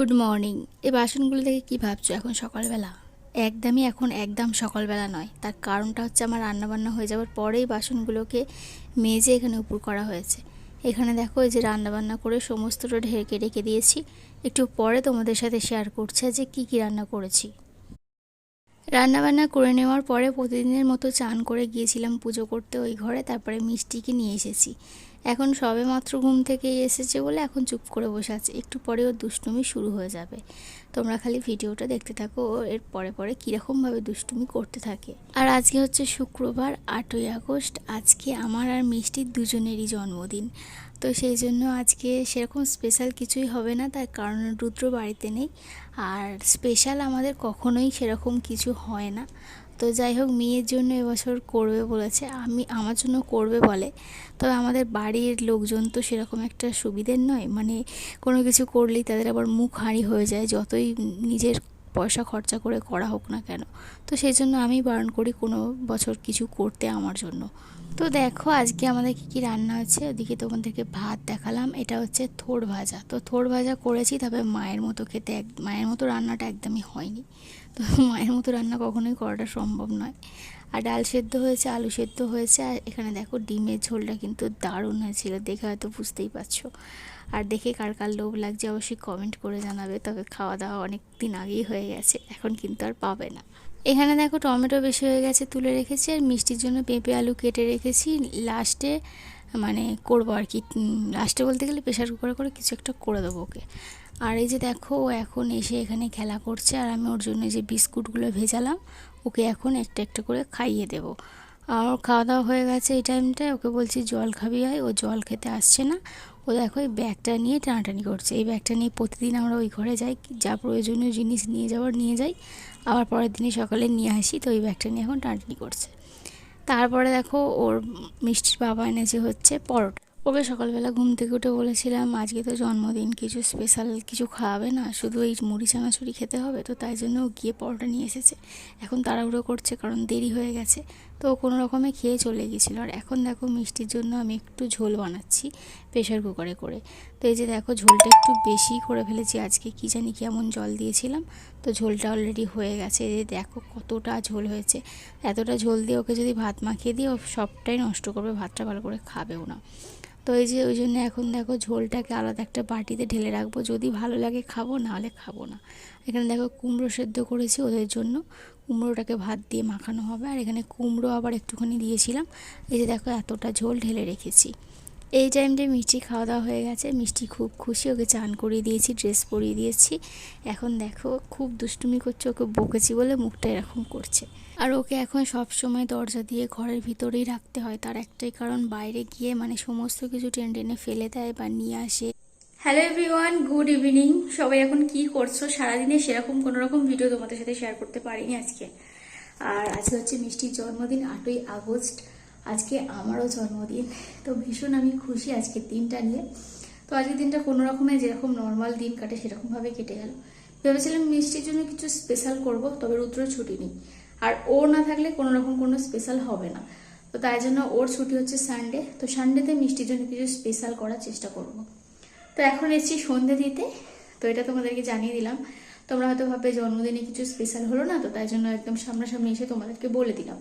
Good morning. এই বাসনগুলো দেখে কী ভাবছ এখন সকালবেলা? একদমই এখন একদম সকালবেলা নয়। তার কারণটা হচ্ছে আমার রান্নাবান্না হয়ে যাওয়ার পরেই বাসনগুলোকে মেজে এখানে উপর করা হয়েছে। এখানে দেখো, এই যে রান্নাবান্না করে সমস্তটা ঢেকে রেখে দিয়েছি। একটু পরে তোমাদের সাথে শেয়ার করছে যে কি কি রান্না করেছি। রান্নাবান্না করে নেওয়ার পরে প্রতিদিনের মতো চান করে গিয়েছিলাম পুজো করতে ওই ঘরে, তারপরে মিষ্টিকে নিয়ে এসেছি। এখন সবে মাত্র ঘুম থেকে এসেছে বলে এখন চুপ করে বসে আছে। একটু পরে ওর দুষ্টুমি শুরু হয়ে যাবে। তোমরা খালি ভিডিওটা দেখতে থাকো, ও এর পরে পরে কীরকমভাবে দুষ্টুমি করতে থাকে। আর আজকে হচ্ছে শুক্রবার, আটই আগস্ট। আজকে আমার আর মিষ্টির দুজনেরই জন্মদিন। তো সেই জন্য আজকে সেরকম স্পেশাল কিছুই হবে না, তার কারণ রুদ্র বাড়িতে নেই। আর স্পেশাল আমাদের কখনোই সেরকম কিছু হয় না। তো যাই হোক, মেয়ের জন্য এবছর করবে বলেছে। আমি, আমার জন্য করবে বলে। তবে আমাদের বাড়ির লোকজন তো সেরকম একটা সুবিধের নয়। মানে কোনো কিছু করলেই তাদের আবার মুখ হাঁড়ি হয়ে যায়, যতই নিজের পয়সা খরচা করে করা হোক না কেন। তো সেই জন্য আমি বারণ করি কোনো বছর কিছু করতে আমার জন্য। তো দেখো আজকে আমাদের কী কী রান্না হচ্ছে? ওদিকে তোমাদেরকে ভাত দেখালাম। এটা হচ্ছে থোড় ভাজা। তো থোড় ভাজা করেছি, তবে মায়ের মতো খেতে এক মায়ের মতো রান্নাটা একদমই হয়নি। তো মায়ের মতো রান্না কখনোই করাটা সম্ভব নয়। আর ডাল সেদ্ধ হয়েছে, আলু সেদ্ধ হয়েছে, আর এখানে দেখো ডিমের ঝোলটা কিন্তু দারুণ হয়েছিল। দেখে হয়তো বুঝতেই পারছ। আর দেখে কার কার লোভ লাগছে অবশ্যই কমেন্ট করে জানাবে, তবে খাওয়া দাওয়া অনেক দিন আগেই হয়ে গেছে। এখন কিন্তু আর পাবে না। এখানে দেখো টমেটো বেশি হয়ে গেছে তুলে রেখেছি আর মিষ্টির জন্য পেঁপে আলু কেটে রেখেছি। লাস্টে মানে করব আর কি লাস্টে বলতে গেলে প্রেশার কুকারে করে কিছু একটা করে দেবো ওকে। আর এই যে দেখো ও এখন এসে এখানে খেলা করছে আর আমি ওর জন্য যে বিস্কুটগুলো ভেজালাম, ওকে এখন একটা একটা করে খাইয়ে দেবো। আর খাওয়া দাওয়া হয়ে গেছে এই টাইমটায় ওকে বলছি জল খাবি হয় ও জল খেতে আসছে না। ও দেখো এই ব্যাগটা নিয়ে টানাটানি করছে। এই ব্যাগটা নিয়ে প্রতিদিন আমরা ওই ঘরে যাই, যা প্রয়োজনীয় জিনিস নিয়ে যাওয়ার নিয়ে যাই। আবার পরের দিনে সকালে নিয়ে আসি, তো ওই ব্যাগটা নিয়ে এখন টানটানি করছে। তারপরে দেখো ওর মিষ্টির বাবা এনেছে হচ্ছে পরোটা। ওকে সকালবেলা ঘুম থেকে উঠে বলেছিলাম, আজকে তো জন্মদিন, কিছু স্পেশাল কিছু খাওয়াবে না, শুধু এই মুড়ি চানাচুরি খেতে হবে, তো তাই জন্য ও গিয়ে পরোটা নিয়ে এসেছে। এখন তাড়াহুড়ো করছে কারণ দেরি হয়ে গেছে, তো কোনো রকমে খেয়ে চলে গেছিল। আর এখন দেখো মিষ্টির জন্য আমি একটু ঝোল বানাচ্ছি প্রেশার কুকারে করে। তো এই যে দেখো ঝোলটা একটু বেশি করে ফেলেছি, আজকে কী জানি কেমন জল দিয়েছিলাম, তো ঝোলটা অলরেডি হয়ে গেছে। এই যে দেখো কতটা ঝোল হয়েছে, এতটা ঝোল দিয়ে ওকে যদি ভাত মাখিয়ে দিই, ও সবটাই নষ্ট করবে, ভাতটা ভালো করে খাবেও না। তো এই যে ওই জন্য এখন দেখো ঝোলটাকে আলাদা একটা বাটিতে ঢেলে রাখব। যদি ভালো লাগে খাব, নাহলে খাব না। এখানে দেখো কুমড়ো সেদ্ধ করেছি, ওদের জন্য কুমড়োটাকে ভাত দিয়ে মাখানো হবে। আর এখানে কুমড়ো আবার একটুখানি দিয়েছিলাম। এই যে দেখো এতটা ঝোল ঢেলে রেখেছি। এই টাইমটায় মিষ্টি খাওয়া দাওয়া হয়ে গেছে। মিষ্টি খুব খুশি, ওকে চান করিয়ে দিয়েছি, ড্রেস পরিয়ে দিয়েছি। এখন দেখো, খুব দুষ্টুমি করছে ওকে বকেছি বলে মুখটা এরকম করছে। আর ওকে এখন সব সময় দরজা দিয়ে ঘরের ভিতরেই রাখতে হয়। তার একটাই কারণ, বাইরে গিয়ে মানে সমস্ত কিছু টেনে টেনে ফেলে দেয় বা নিয়ে আসে। হ্যালো এভরিওয়ান গুড ইভিনিং সবাই এখন কি করছ? সারাদিনে সেরকম কোনো রকম ভিডিও তোমাদের সাথে শেয়ার করতে পারিনি আজকে। আর আজকে হচ্ছে মিষ্টির জন্মদিন, আটই আগস্ট। আজকে আমারও জন্মদিন। তো ভীষণ আমি খুশি আজকের দিনটা নিয়ে। তো আজকের দিনটা কোনো রকমে যেরকম নর্মাল দিন কাটে সেরকমভাবে কেটে গেল। ভেবেছিলাম মিষ্টির জন্য কিছু স্পেশাল করব, তবে রুদ্র ছুটি নেই। আর ও না থাকলে কোনো রকম কোনো স্পেশাল হবে না। তো তাই জন্য ওর ছুটি হচ্ছে সানডে তো সানডেতে মিষ্টির জন্য কিছু স্পেশাল করার চেষ্টা করব। তো এখন এসেছি সন্ধে দিতে। তো এটা তোমাদেরকে জানিয়ে দিলাম। তোমরা হয়তো ভাববে জন্মদিনে কিছু স্পেশাল হলো না, তো তাই জন্য একদম সামনাসামনি এসে তোমাদেরকে বলে দিলাম।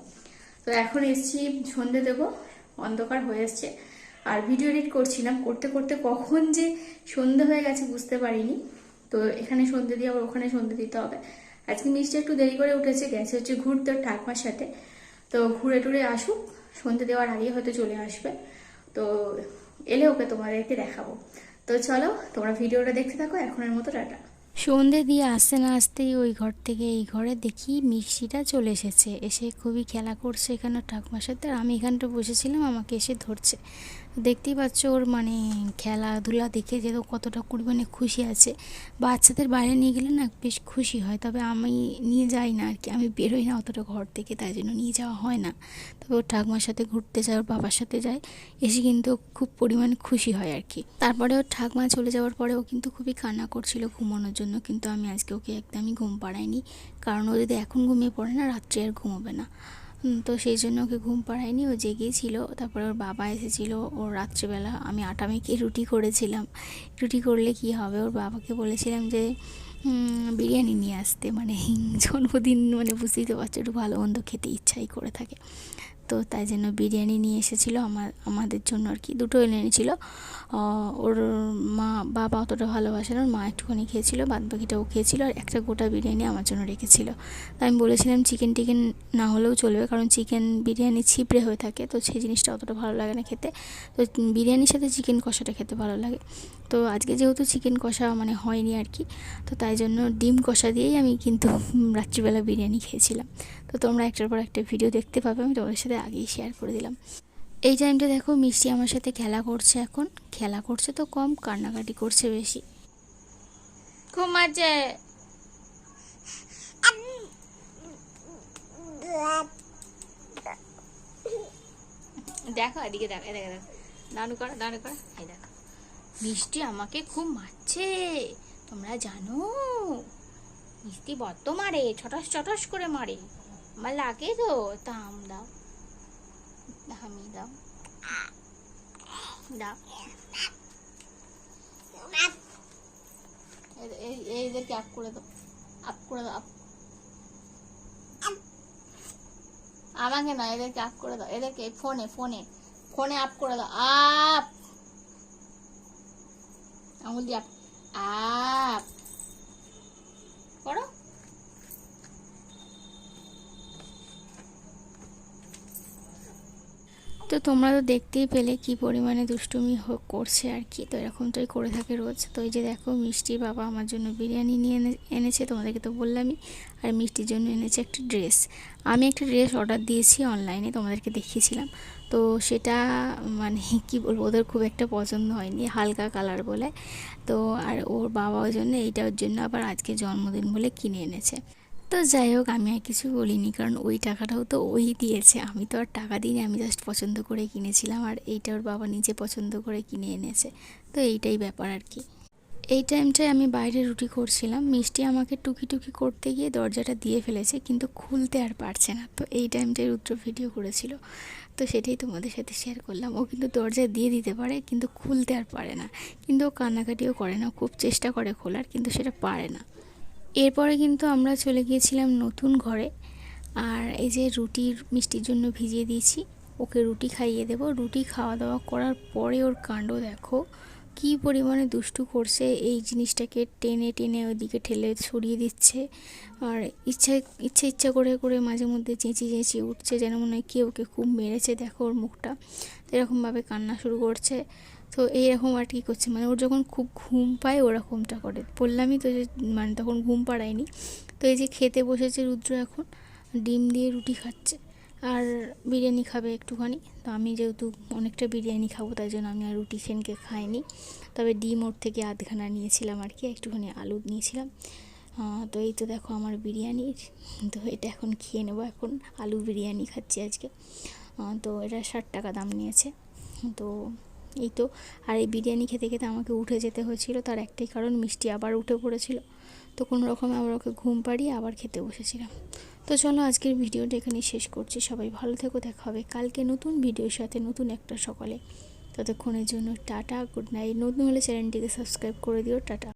তো এখন এসছি, সন্ধে দেবো, অন্ধকার হয়ে এসছে। আর ভিডিও এডিট করছিলাম, করতে করতে কখন যে সন্ধে হয়ে গেছে বুঝতে পারিনি। তো এখানে সন্ধে দিয়ে, আবার ওখানে সন্ধে দিতে হবে। আজকে মিষ্টি একটু দেরি করে উঠেছে, গেছে হচ্ছে ঘুরতে ঠাকমার সাথে। তো ঘুরে টুরে আসুক, সন্ধে দেওয়ার আগেই হয়তো চলে আসবে। তো এলে ওকে তোমাদেরকে দেখাবো। তো চলো, তোমরা ভিডিওটা দেখতে থাকো, এখনের মতো টাটা। সন্ধে দিয়ে আসতে না আসতেই ওই ঘর থেকে এই ঘরে দেখি মিক্সিটা চলে এসেছে। এসে খুবই খেলা করছে এখানে ঠাকুমার সাথে। আর আমি এখানটা বসেছিলাম, আমাকে এসে ধরছে। দেখতেই পাচ্ছ ওর মানে খেলাধুলা দেখে যে কতটা পরিমাণে খুশি আছে। বাচ্চাদের বাইরে নিয়ে গেলে না বেশ খুশি হয়, তবে আমি নিয়ে যাই না আর কি আমি বেরোই না অতটা ঘর থেকে, তাই জন্য নিয়ে যাওয়া হয় না। তবে ওর ঠাকুমার সাথে ঘুরতে যায়, ওর বাবার সাথে যায়, এসে কিন্তু খুব পরিমাণে খুশি হয় আর কি তারপরে ওর ঠাকুমা চলে যাওয়ার পরে ও কিন্তু খুবই কান্না করছিল ঘুমানোর জন্য, কিন্তু আমি আজকে ওকে একদমই ঘুম পাড়াইনি। কারণ ও যদি এখন ঘুমিয়ে পড়ে না, রাত্রে আর ঘুমোবে না। তো সেই জন্য ওকে ঘুম পাড়ায়নি, ও জেগেছিল তারপরে ওর বাবা এসেছিল ওর রাত্রিবেলা আমি আটা মেখে রুটি করেছিলাম। রুটি করলে কি হবে? ওর বাবাকে বলেছিলাম যে বিরিয়ানি নিয়ে আসতে। মানে জন্মদিন মানে বুঝতেই তো বাচ্চা একটু ভালো মন্দ খেতে ইচ্ছাই করে থাকে। তো তাই জন্য বিরিয়ানি নিয়ে এসেছিল আমার, আমাদের জন্য আর কি। দুটো এনে এনেছিলো ওর মা, বাবা অতটা ভালোবাসে না, ওর মা একটুখানি খেয়েছিল বাদ বাকিটা ও খেয়েছিল আর একটা গোটা বিরিয়ানি আমার জন্য রেখেছিল। তো আমি বলেছিলাম চিকেন টিকেন না হলেও চলবে, কারণ চিকেন বিরিয়ানি ছিপড়ে হয়ে থাকে, তো সেই জিনিসটা অতটা ভালো লাগে না খেতে। তো বিরিয়ানির সাথে চিকেন কষাটা খেতে ভালো লাগে। তো আজকে যেহেতু চিকেন কষা মানে হয়নি আর কি, তো তাই জন্য ডিম কষা দিয়েই আমি কিন্তু রাত্রিবেলা বিরিয়ানি খেয়েছিলাম। তো তোমরা একটার পর একটা ভিডিও দেখতে পাবে, আমি তোমাদের সাথে আগেই শেয়ার করে দিলাম। এই টাইমটা দেখো মিষ্টি আমার সাথে খেলা করছে এখন। খেলা করছে তো কম, কান্নাকাটি করছে বেশি। ঘুমাচ্ছে দেখো এদিকে দেখো এদিকে দেখো। দাঁড়ু করো করো। এই দেখো। মিষ্টি আমাকে খুব মারছে। তোমরা জানো? মিষ্টি বড্ড মারে, ছটস ছটস করে মারে। আমার লাগে তো তাম দাও হামি দাও দাও এ- এ- এদেরকে আপ করে দাও আপ করে দাও আপ আমাকে না এদেরকে আপ করে দাও এদেরকে ফোনে ফোনে ফোনে আপ করে দাও আপ আঙুল দিয়ে আপ আপ করো তো তোমরা তো দেখতেই পেলে কি পরিমাণে দুষ্টুমি করছে আর কি। তো এরকমটাই করে থাকে রোজ। তো এই যে দেখো, মিষ্টির বাবা আমার জন্য বিরিয়ানি নিয়ে এনে- এনেছে, তোমাদেরকে তো বললামই। আর মিষ্টির জন্য এনেছে একটা ড্রেস। আমি একটা ড্রেস অর্ডার দিয়েছি অনলাইনে, তোমাদেরকে দেখিয়েছিলাম। তো সেটা মানে কি বলব, ওদের খুব একটা পছন্দ হয়নি, হালকা কালার বলে। তো আর ওর বাবা জন্য, এইটার জন্য আবার আজকে জন্মদিন বলে কিনে এনেছে। তো যাই হোক, আমি আর কিছু বলিনি, কারণ ওই টাকাটাও তো ওই দিয়েছে। আমি তো আর টাকা দিইনি, আমি জাস্ট পছন্দ করে কিনেছিলাম, আর এইটা ওর বাবা নিজে পছন্দ করে কিনে এনেছে। তো এইটাই ব্যাপার আর কি। এই টাইমটায় আমি বাইরে রুটি করছিলাম, মিষ্টি আমাকে টুকি টুকি করতে গিয়ে দরজাটা দিয়ে ফেলেছে, কিন্তু খুলতে আর পারছে না। তো এই টাইমটায় রুদ্র ভিডিও করেছিল, তো সেটাই তোমাদের সাথে শেয়ার করলাম। ও কিন্তু দরজা দিয়ে দিতে পারে, কিন্তু খুলতে আর পারে না। কিন্তু ও কান্নাকাটিও করে না খুব চেষ্টা করে খোলার, কিন্তু সেটা পারে না। এরপরে কিন্তু আমরা চলে গিয়েছিলাম নতুন ঘরে। আর এই যে রুটির, মিষ্টির জন্য ভিজিয়ে দিয়েছি, ওকে রুটি খাইয়ে দেবো। রুটি খাওয়া দাওয়া করার পরে ওর কাণ্ড দেখো। কী পরিমাণে দুষ্টু করছে, এই জিনিসটাকে টেনে টেনে ওদিকে ঠেলে সরিয়ে দিচ্ছে। আর ইচ্ছা ইচ্ছা ইচ্ছা করে করে মাঝে মধ্যে চেঁচিয়ে চেঁচিয়ে উঠছে যেন মনে হয় কেউ ওকে খুব মেরেছে। দেখো ওর মুখটা, এরকমভাবে কান্না শুরু করছে। তো এইরকম আর কি করছে মানে ওর যখন খুব ঘুম পায় ওরকমটা করে। বললামই তো যে মানে তখন ঘুম পাড়ায়নি। তো এই যে খেতে বসেছে রুদ্র এখন, ডিম দিয়ে রুটি খাচ্ছে। আর বিরিয়ানি খাবে একটুখানি। তো আমি যেহেতু অনেকটা বিরিয়ানি খাব, তাই জন্য আমি আর রুটি সেনকে খাইনি। তবে ডিম ওর থেকে আধখানা নিয়েছিলাম আর কি, একটুখানি আলু নিয়েছিলাম। তো এই তো দেখো আমার বিরিয়ানির তো এটা এখন খেয়ে নেব এখন, আলু বিরিয়ানি খাচ্ছি আজকে। তো এটা ষাট টাকা দাম নিয়েছে। তো এই তো, আর এই বিরিয়ানি খেতে খেতে আমাকে উঠে যেতে হয়েছিল, তার একটাই কারণ মিষ্টি আবার উঠে পড়েছিল। তো কোনো রকমে আবার ওকে ঘুম পাড়িয়ে আবার খেতে বসেছিলাম। তো চলো আজকের ভিডিওটা এখানেই শেষ করছি। সবাই ভালো থেকো, দেখা হবে কালকে নতুন ভিডিওর সাথে, নতুন একটা সকালে। ততক্ষণের জন্য টাটা গুড নাইট নতুন হলে চ্যানেলটিকে সাবস্ক্রাইব করে দিও। টাটা।